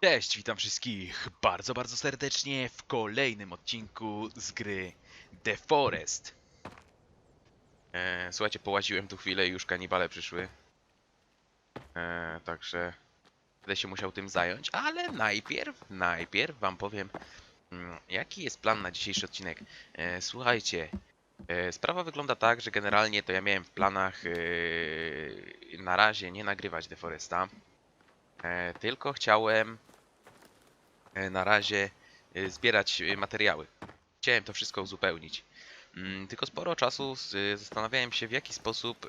Cześć, witam wszystkich bardzo, bardzo serdecznie w kolejnym odcinku z gry The Forest. E, słuchajcie, połaziłem tu chwilę i już kanibale przyszły. E, także będę się musiał tym zająć, ale najpierw, najpierw wam powiem, mm, jaki jest plan na dzisiejszy odcinek. E, słuchajcie, e, sprawa wygląda tak, że generalnie to ja miałem w planach e, na razie nie nagrywać The Foresta, e, tylko chciałem e, na razie e, zbierać e, materiały. Chciałem to wszystko uzupełnić. Mm, Tylko sporo czasu zastanawiałem się w jaki sposób e,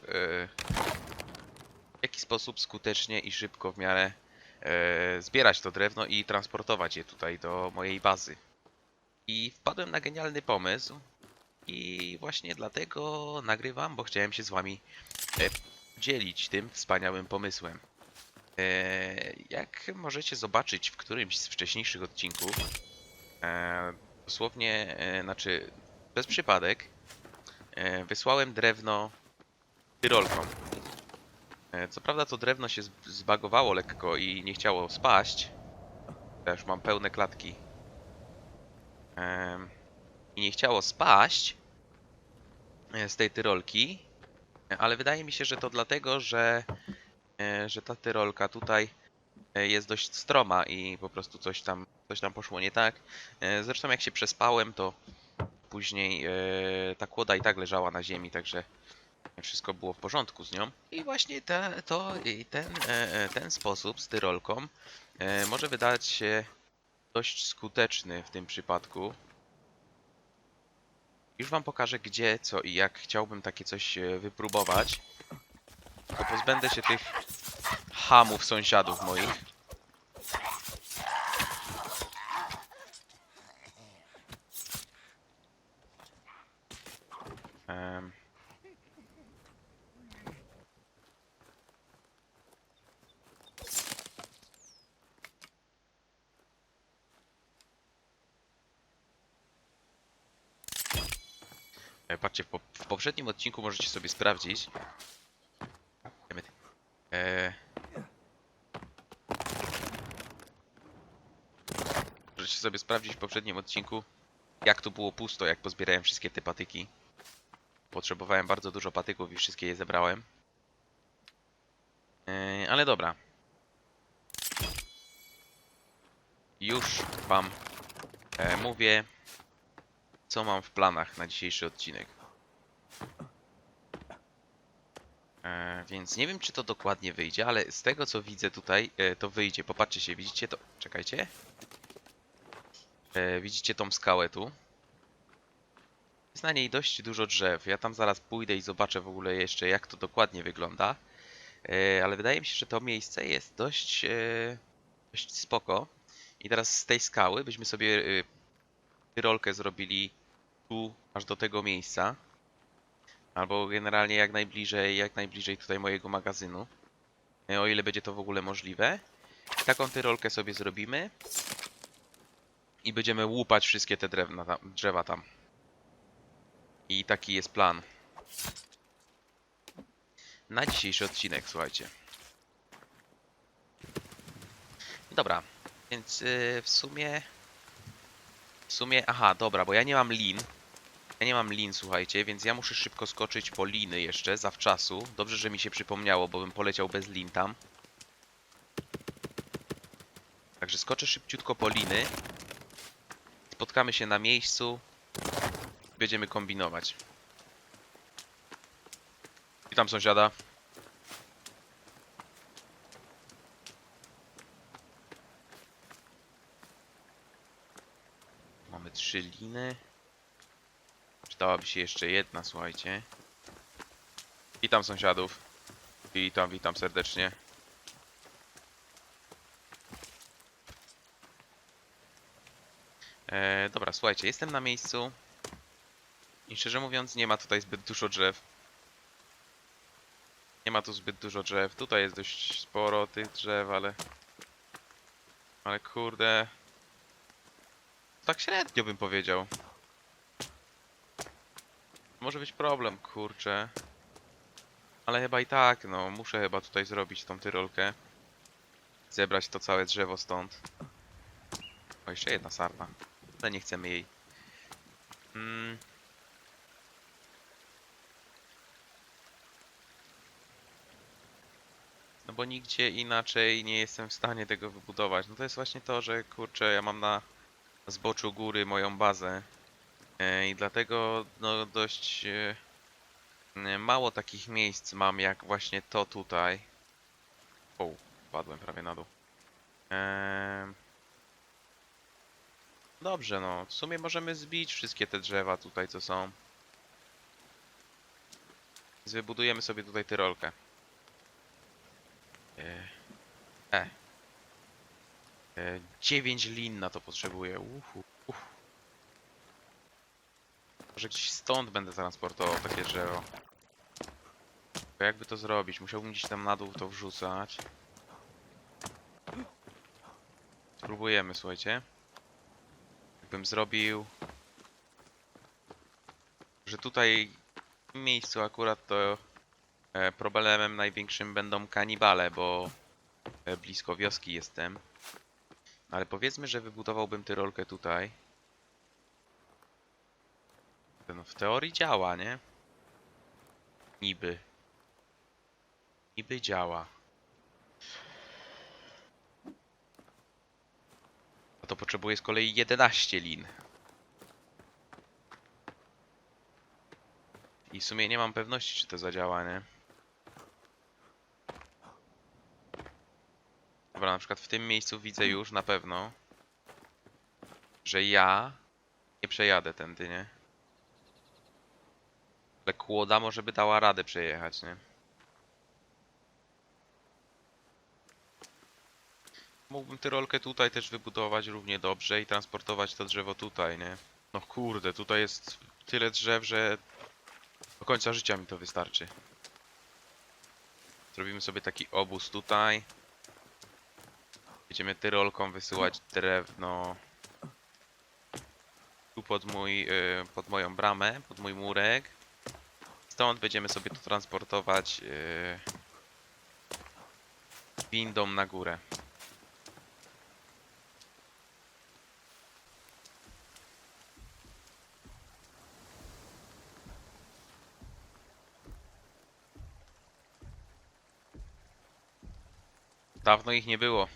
w jaki sposób skutecznie i szybko w miarę e, zbierać to drewno i transportować je tutaj do mojej bazy. I wpadłem na genialny pomysł i właśnie dlatego nagrywam, bo chciałem się z wami e, dzielić tym wspaniałym pomysłem. E, Jak możecie zobaczyć w którymś z wcześniejszych odcinków, e, dosłownie, e, znaczy bez przypadek, wysłałem drewno tyrolkom. Co prawda to drewno się zb- zbagowało lekko i nie chciało spaść. Już mam pełne klatki. I nie chciało spaść z tej tyrolki, ale wydaje mi się, że to dlatego, że że ta tyrolka tutaj e, jest dość stroma i po prostu coś tam, coś tam poszło nie tak. E, Zresztą jak się przespałem, to później e, ta kłoda i tak leżała na ziemi, także wszystko było w porządku z nią. I właśnie te, to, ten, e, e, ten sposób z tyrolką e, może wydać się dość skuteczny w tym przypadku. Już wam pokażę gdzie, co i jak chciałbym takie coś e, wypróbować. To pozbędę się tych hamów sąsiadów moich. E, Patrzcie, w poprzednim odcinku możecie sobie sprawdzić. Możecie sobie sprawdzić w poprzednim odcinku, jak tu było pusto, jak pozbierałem wszystkie te patyki. Potrzebowałem bardzo dużo patyków i wszystkie je zebrałem. E, ale dobra. Już wam e, mówię, co mam w planach na dzisiejszy odcinek. E, więc nie wiem, czy to dokładnie wyjdzie, ale z tego co widzę tutaj, e, to wyjdzie. Popatrzcie się, widzicie to? Czekajcie. E, widzicie tą skałę tu? Jest na niej dość dużo drzew. Ja tam zaraz pójdę i zobaczę w ogóle jeszcze, jak to dokładnie wygląda. E, ale wydaje mi się, że to miejsce jest dość, e, dość spoko. I teraz z tej skały byśmy sobie e, tyrolkę zrobili tu, aż do tego miejsca. Albo generalnie jak najbliżej, jak najbliżej tutaj mojego magazynu. E, O ile będzie to w ogóle możliwe. Taką tyrolkę sobie zrobimy. I będziemy łupać wszystkie te drewna tam, drzewa tam. I taki jest plan. Na dzisiejszy odcinek, słuchajcie. Dobra, więc yy, w sumie... W sumie, aha, dobra, bo ja nie mam lin. Ja nie mam lin, słuchajcie, więc ja muszę szybko skoczyć po liny jeszcze, zawczasu. Dobrze, że mi się przypomniało, bo bym poleciał bez lin tam. Także skoczę szybciutko po liny. Spotkamy się na miejscu. Będziemy kombinować. Witam sąsiada. Mamy trzy liny. Przydałaby się jeszcze jedna, słuchajcie. Witam sąsiadów. Witam, witam serdecznie. E, dobra, słuchajcie, jestem na miejscu. I szczerze mówiąc, nie ma tutaj zbyt dużo drzew. Nie ma tu zbyt dużo drzew. Tutaj jest dość sporo tych drzew, ale... Ale kurde... Tak średnio bym powiedział. Może być problem, kurczę. Ale chyba i tak, no, muszę chyba tutaj zrobić tą tyrolkę. zebrać to całe drzewo stąd. O, jeszcze jedna sarna. Ale nie chcemy jej. Mm. No bo nigdzie inaczej nie jestem w stanie tego wybudować. No to jest właśnie to, że kurczę, ja mam na zboczu góry moją bazę. E, I dlatego no dość e, e, mało takich miejsc mam jak właśnie to tutaj. O, padłem prawie na dół. Eee... Dobrze, no. W sumie możemy zbić wszystkie te drzewa tutaj, co są. Więc wybudujemy sobie tutaj tyrolkę. E. e. e 9 lin na to potrzebuję. Uhu. Może gdzieś stąd będę transportował takie drzewo. Tylko jakby to zrobić? Musiałbym gdzieś tam na dół to wrzucać. Spróbujemy, słuchajcie. Jakbym zrobił... Że tutaj w tym miejscu akurat to e, problemem największym będą kanibale, bo e, blisko wioski jestem. Ale powiedzmy, że wybudowałbym tyrolkę tutaj. No w teorii działa, nie? Niby. Niby działa. Potrzebuje z kolei 11 lin. I w sumie nie mam pewności, czy to zadziała, nie? Dobra, na przykład w tym miejscu widzę już na pewno, że ja nie przejadę tędy, nie? Ale kłoda może by dała radę przejechać, nie? Mógłbym tyrolkę tutaj też wybudować równie dobrze i transportować to drzewo tutaj, nie? No kurde, tutaj jest tyle drzew, że do końca życia mi to wystarczy. Zrobimy sobie taki obóz tutaj. Będziemy tyrolką wysyłać drewno tu pod mój, y, pod moją bramę, pod mój murek. Stąd będziemy sobie to transportować y, windą na górę. Dawno ich nie było.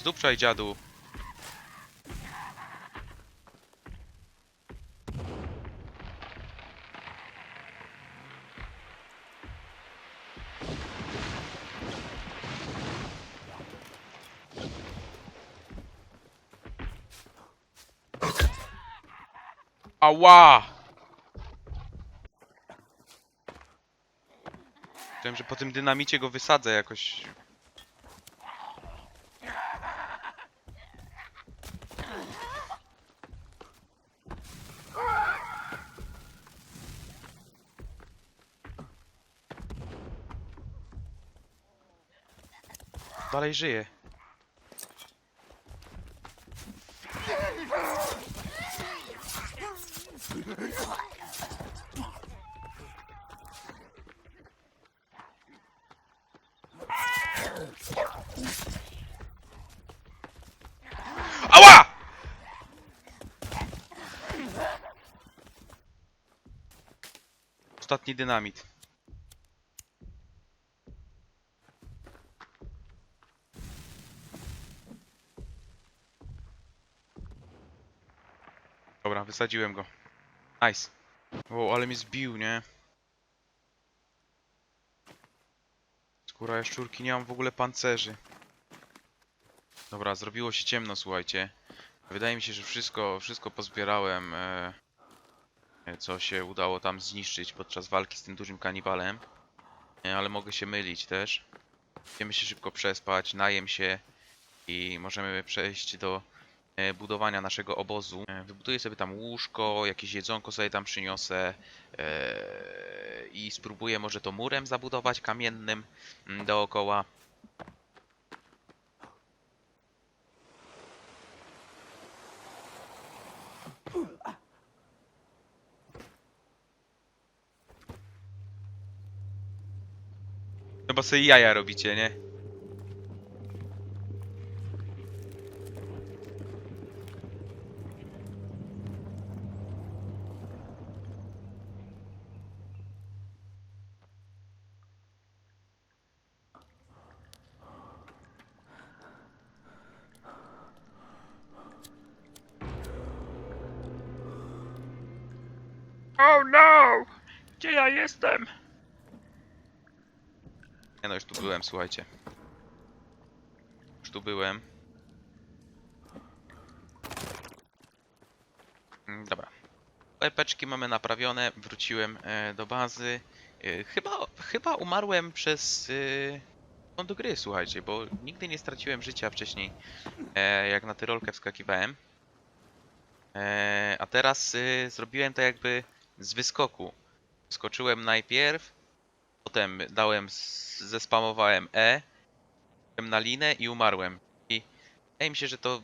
Zdupczaj dziadu. Ała! Wiem, że po tym dynamicie go wysadzę jakoś Dalej żyje. Ała! Ostatni dynamit. Dobra, wysadziłem go. Nice. Wow, ale mnie zbił, nie? Skóra jaszczurki, nie mam w ogóle pancerzy. Dobra, zrobiło się ciemno, słuchajcie. Wydaje mi się, że wszystko, wszystko pozbierałem. E, e, co się udało tam zniszczyć podczas walki z tym dużym kanibalem. E, Ale mogę się mylić też. Chcemy się szybko przespać, najem się i możemy przejść do budowania naszego obozu. E, Wybuduję sobie tam łóżko, jakieś jedzonko sobie tam przyniosę e, i spróbuję może to murem zabudować kamiennym mm, dookoła. No bo sobie jaja robicie, nie? Oh no! Gdzie ja jestem? Nie no, już tu byłem, słuchajcie. Już tu byłem. Mm, Dobra. Epeczki mamy naprawione, wróciłem e, do bazy. E, chyba, chyba umarłem przez e, do gry, słuchajcie, bo nigdy nie straciłem życia wcześniej, jak na tyrolkę wskakiwałem. A teraz zrobiłem to jakby z wyskoku. Skoczyłem najpierw, potem dałem, zespamowałem E, na linę i umarłem. I wydaje mi się, że to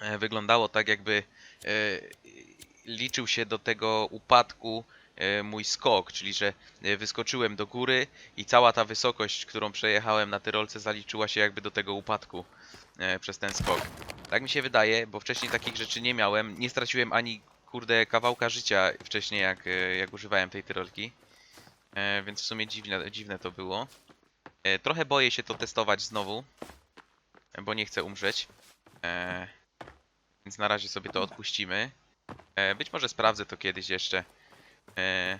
e, wyglądało tak jakby e, liczył się do tego upadku e, mój skok, czyli że e, wyskoczyłem do góry i cała ta wysokość, którą przejechałem na tyrolce zaliczyła się jakby do tego upadku e, przez ten skok. Tak mi się wydaje, bo wcześniej takich rzeczy nie miałem. Nie straciłem ani kurde kawałka życia wcześniej jak, e, jak używałem tej tyrolki. E, więc w sumie dziwne, dziwne to było. E, trochę boję się to testować znowu, e, bo nie chcę umrzeć. E, więc na razie sobie to odpuścimy. E, być może sprawdzę to kiedyś jeszcze, e,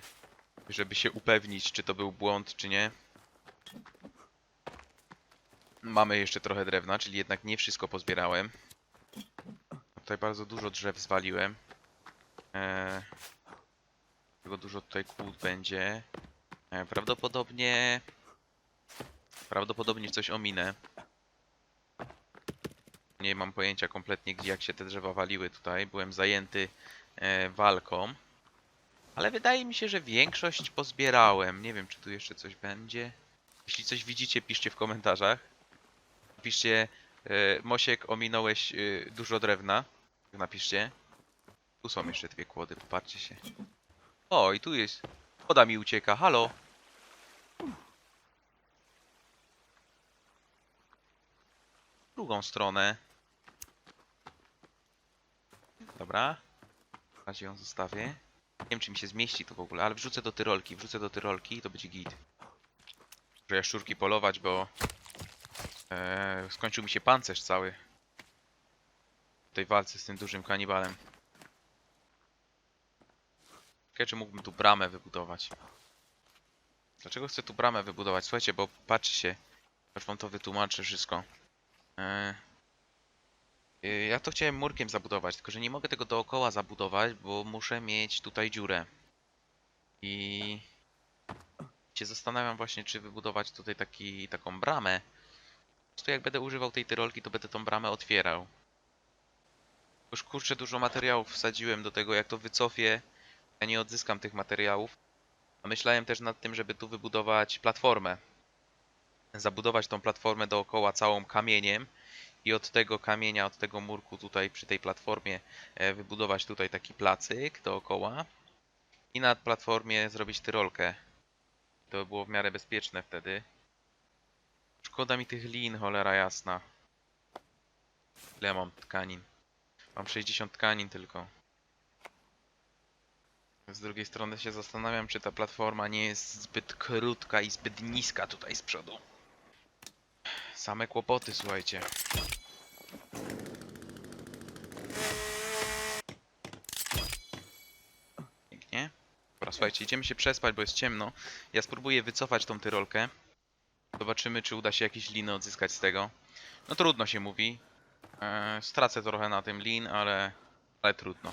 żeby się upewnić, czy to był błąd, czy nie. Mamy jeszcze trochę drewna, czyli jednak nie wszystko pozbierałem. Tutaj bardzo dużo drzew zwaliłem. E, tego dużo tutaj kłód będzie. E, Prawdopodobnie... Prawdopodobnie coś ominę. Nie mam pojęcia kompletnie, jak się te drzewa waliły tutaj. Byłem zajęty e, walką. Ale wydaje mi się, że większość pozbierałem. Nie wiem, czy tu jeszcze coś będzie. Jeśli coś widzicie, piszcie w komentarzach. Piszcie, e, Mosiek, ominąłeś dużo drewna. Napiszcie. Tu są jeszcze dwie kłody, popatrzcie się. O, i tu jest. Woda mi ucieka, halo. W drugą stronę. Dobra. W razie ją zostawię. Nie wiem, czy mi się zmieści to w ogóle, ale wrzucę do tyrolki. Wrzucę do tyrolki i to będzie git. Muszę jaszczurki polować, bo e, skończył mi się pancerz cały. W tej walce z tym dużym kanibalem. Ciekawe, czy mógłbym tu bramę wybudować. Dlaczego chcę tu bramę wybudować? Słuchajcie, bo patrzcie, już wam to wytłumaczę wszystko. E, ja to chciałem murkiem zabudować, tylko że nie mogę tego dookoła zabudować, bo muszę mieć tutaj dziurę. I się zastanawiam właśnie, czy wybudować tutaj taki, taką bramę. Po prostu jak będę używał tej tyrolki, to będę tą bramę otwierał. Już kurczę, dużo materiałów wsadziłem do tego, jak to wycofię. Ja nie odzyskam tych materiałów. A myślałem też nad tym, żeby tu wybudować platformę. Zabudować tą platformę dookoła całą kamieniem i od tego kamienia, od tego murku tutaj przy tej platformie e, wybudować tutaj taki placyk dookoła i na platformie zrobić tyrolkę. To by było w miarę bezpieczne wtedy. Szkoda mi tych lin, cholera jasna. Ile mam tkanin? Mam 60 tkanin tylko. Z drugiej strony się zastanawiam, czy ta platforma nie jest zbyt krótka i zbyt niska tutaj z przodu. Same kłopoty, słuchajcie. Pięknie. Dobra, słuchajcie, idziemy się przespać, bo jest ciemno. Ja spróbuję wycofać tą tyrolkę. Zobaczymy, czy uda się jakieś liny odzyskać z tego. No trudno się mówi. Eee, stracę trochę na tym lin, ale, ale trudno.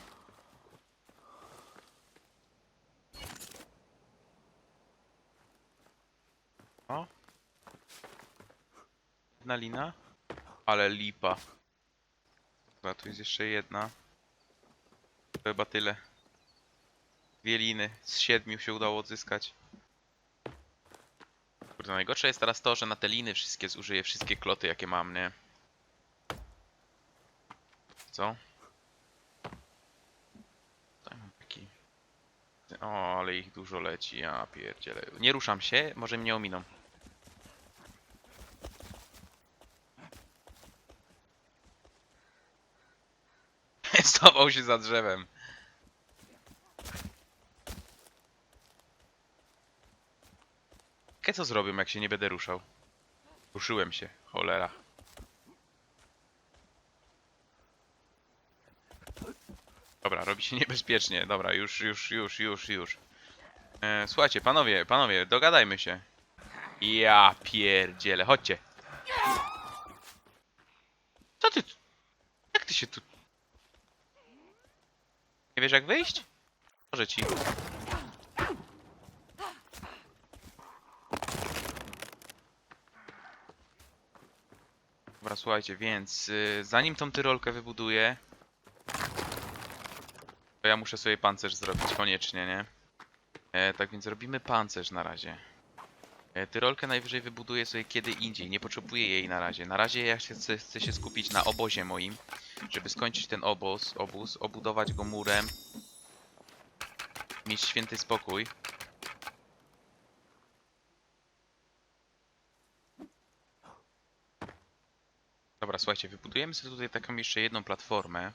Jedna lina. Ale lipa. Dobra, tu jest jeszcze jedna. To chyba tyle. Dwie liny. Z siedmiu się udało odzyskać. Kurde, najgorsze jest teraz to, że na te liny wszystkie zużyję wszystkie kloty, jakie mam, nie? Co? Mam taki... O, ale ich dużo leci, ja pierdzielę. Nie ruszam się, może mnie ominą. Schował się za drzewem. Jakie co zrobią, jak się nie będę ruszał? Ruszyłem się, cholera. Dobra, robi się niebezpiecznie. Dobra, już, już, już, już, już. E, słuchajcie, panowie, panowie, dogadajmy się. Ja pierdzielę, chodźcie. Co ty? tu- Jak ty się tu... Nie wiesz jak wyjść? Może ci. Dobra, słuchajcie, więc y, zanim tą tyrolkę wybuduję, to ja muszę sobie pancerz zrobić koniecznie, nie? E, tak więc robimy pancerz na razie. E, tyrolkę najwyżej wybuduję sobie kiedy indziej, nie potrzebuję jej na razie. Na razie ja chcę, chcę się skupić na obozie moim, żeby skończyć ten obóz, obóz, obudować go murem, mieć święty spokój. Dobra, słuchajcie, wybudujemy sobie tutaj taką jeszcze jedną platformę.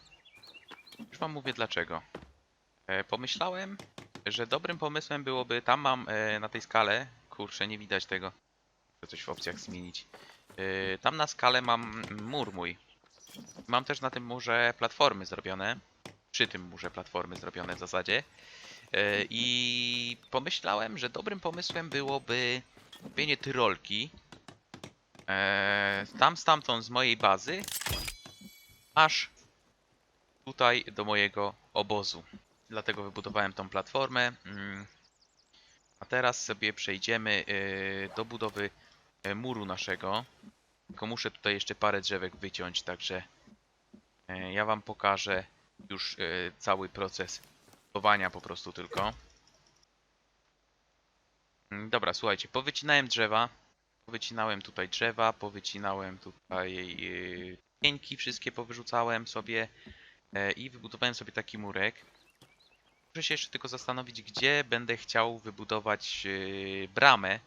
Już wam mówię dlaczego. E, pomyślałem, że dobrym pomysłem byłoby, tam mam e, na tej skale, kurczę, nie widać tego, chcę coś w opcjach zmienić. E, tam na skale mam mur mój. Mam też na tym murze platformy zrobione, przy tym murze platformy zrobione w zasadzie. E, I pomyślałem, że dobrym pomysłem byłoby kupienie tyrolki. E, tam stamtąd z mojej bazy, aż tutaj do mojego obozu. Dlatego wybudowałem tą platformę. Mm. Teraz sobie przejdziemy yy, do budowy e, muru naszego. Tylko muszę tutaj jeszcze parę drzewek wyciąć, także e, ja wam pokażę już e, cały proces budowania po prostu tylko. Mm, Dobra, słuchajcie, powycinałem drzewa. Powycinałem tutaj drzewa, powycinałem tutaj pieńki, wszystkie powyrzucałem sobie i wybudowałem sobie taki murek. Muszę się jeszcze tylko zastanowić, gdzie będę chciał wybudować yy, bramę.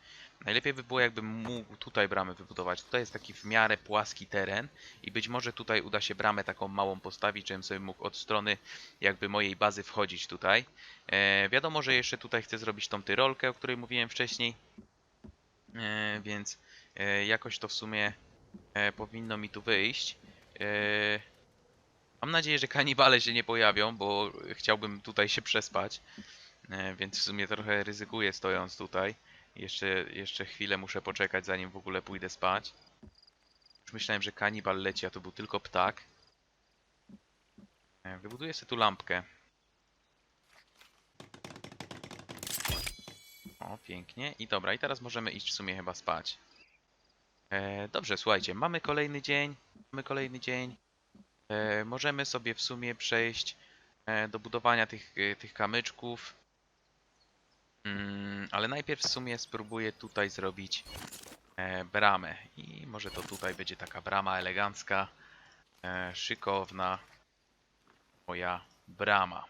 Najlepiej by było, jakbym mógł tutaj bramę wybudować. Tutaj jest taki w miarę płaski teren i być może tutaj uda się bramę taką małą postawić, żebym sobie mógł od strony jakby mojej bazy wchodzić tutaj. E, wiadomo, że jeszcze tutaj chcę zrobić tą tyrolkę, o której mówiłem wcześniej. E, więc e, jakoś to w sumie e, powinno mi tu wyjść. E, mam nadzieję, że kanibale się nie pojawią, bo chciałbym tutaj się przespać. E, więc w sumie trochę ryzykuję stojąc tutaj. Jeszcze, jeszcze chwilę muszę poczekać, zanim w ogóle pójdę spać. Już myślałem, że kanibal leci, a to był tylko ptak. E, wybuduję sobie tu lampkę. O, pięknie. I dobra, i teraz możemy iść w sumie chyba spać. E, dobrze, słuchajcie, mamy kolejny dzień. Mamy kolejny dzień. E, możemy sobie w sumie przejść e, do budowania tych, e, tych kamyczków. Mm, ale najpierw w sumie spróbuję tutaj zrobić bramę. I może to tutaj będzie taka brama elegancka, szykowna. Moja brama.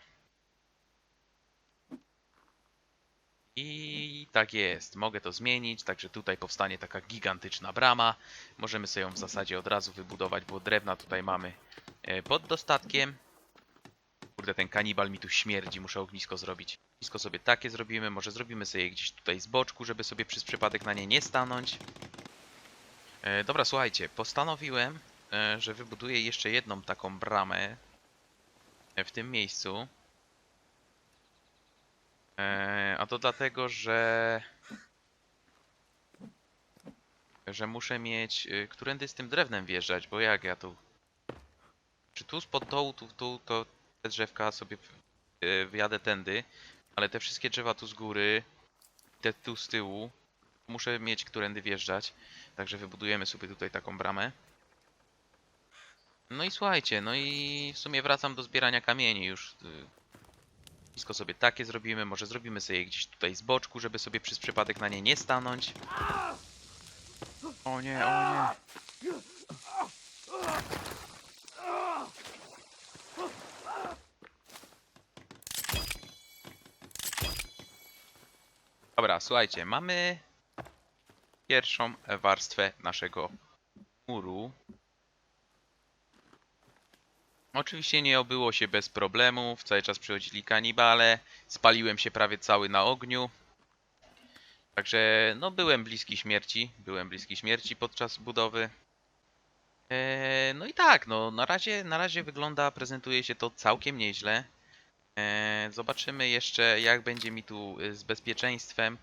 I tak jest, mogę to zmienić, także tutaj powstanie taka gigantyczna brama. Możemy sobie ją w zasadzie od razu wybudować, bo drewna tutaj mamy pod dostatkiem. Kurde, ten kanibal mi tu śmierdzi, muszę ognisko zrobić. Ognisko sobie takie zrobimy, może zrobimy sobie gdzieś tutaj z boczku, żeby sobie przez przypadek na nie nie stanąć. E, dobra, słuchajcie, postanowiłem, e, że wybuduję jeszcze jedną taką bramę e, w tym miejscu. E, a to dlatego, że że muszę mieć, y, którędy z tym drewnem wjeżdżać, bo jak ja tu czy tu spod dołu, tu dół, to te drzewka sobie w- y, wjadę tędy, ale te wszystkie drzewa tu z góry, te tu z tyłu, muszę mieć którędy wjeżdżać. Także wybudujemy sobie tutaj taką bramę. No i słuchajcie, no i w sumie wracam do zbierania kamieni już. y, Blisko sobie takie zrobimy, może zrobimy sobie gdzieś tutaj z boczku, żeby sobie przez przypadek na nie nie stanąć. O nie, o nie. Dobra, słuchajcie, mamy pierwszą warstwę naszego muru. Oczywiście nie obyło się bez problemów, cały czas przychodzili kanibale, spaliłem się prawie cały na ogniu. Także no byłem bliski śmierci, byłem bliski śmierci podczas budowy. Eee, no i tak, no na razie, na razie wygląda, prezentuje się to całkiem nieźle. Eee, zobaczymy jeszcze jak będzie mi tu y, z bezpieczeństwem,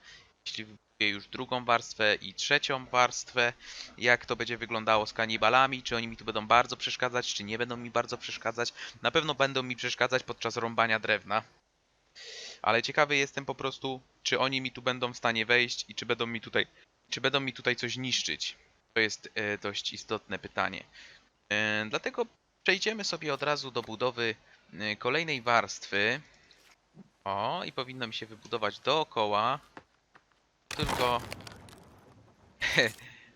jeśli wybuduję już drugą warstwę i trzecią warstwę, jak to będzie wyglądało z kanibalami, czy oni mi tu będą bardzo przeszkadzać, czy nie będą mi bardzo przeszkadzać. Na pewno będą mi przeszkadzać podczas rąbania drewna. Ale ciekawy jestem po prostu, czy oni mi tu będą w stanie wejść i czy będą mi tutaj, czy będą mi tutaj coś niszczyć. To jest e, dość istotne pytanie. E, dlatego przejdziemy sobie od razu do budowy e, kolejnej warstwy. O, i powinno mi się wybudować dookoła. Tylko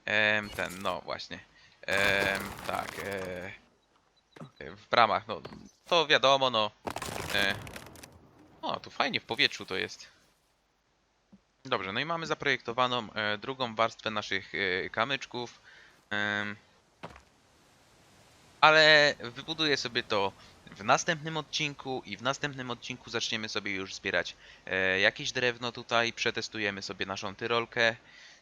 ten, no właśnie. Tak. E, w bramach, no to wiadomo, no. E, o, tu fajnie w powietrzu to jest. Dobrze, no i mamy zaprojektowaną e, drugą warstwę naszych kamyczków. Ale wybuduję sobie to w następnym odcinku i w następnym odcinku zaczniemy sobie już zbierać e, jakieś drewno tutaj, przetestujemy sobie naszą tyrolkę.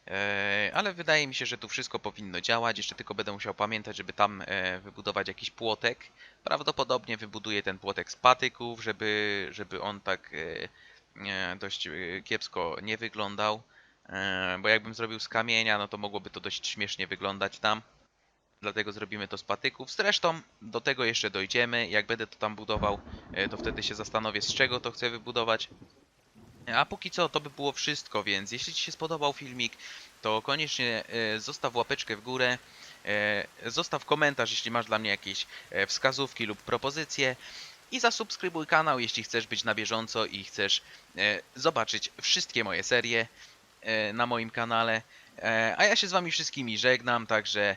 E, ale wydaje mi się, że tu wszystko powinno działać. Jeszcze tylko będę musiał pamiętać, żeby tam e, wybudować jakiś płotek. Prawdopodobnie wybuduję ten płotek z patyków, żeby, żeby on tak e, e, dość e, kiepsko nie wyglądał. E, bo jakbym zrobił z kamienia, no to mogłoby to dość śmiesznie wyglądać tam. Dlatego zrobimy to z patyków. Zresztą do tego jeszcze dojdziemy. Jak będę to tam budował, e, to wtedy się zastanowię, z czego to chcę wybudować. A póki co to by było wszystko, więc jeśli Ci się spodobał filmik, to koniecznie e, zostaw łapeczkę w górę, e, zostaw komentarz, jeśli masz dla mnie jakieś wskazówki lub propozycje i zasubskrybuj kanał, jeśli chcesz być na bieżąco i chcesz zobaczyć wszystkie moje serie na moim kanale. A ja się z Wami wszystkimi żegnam, także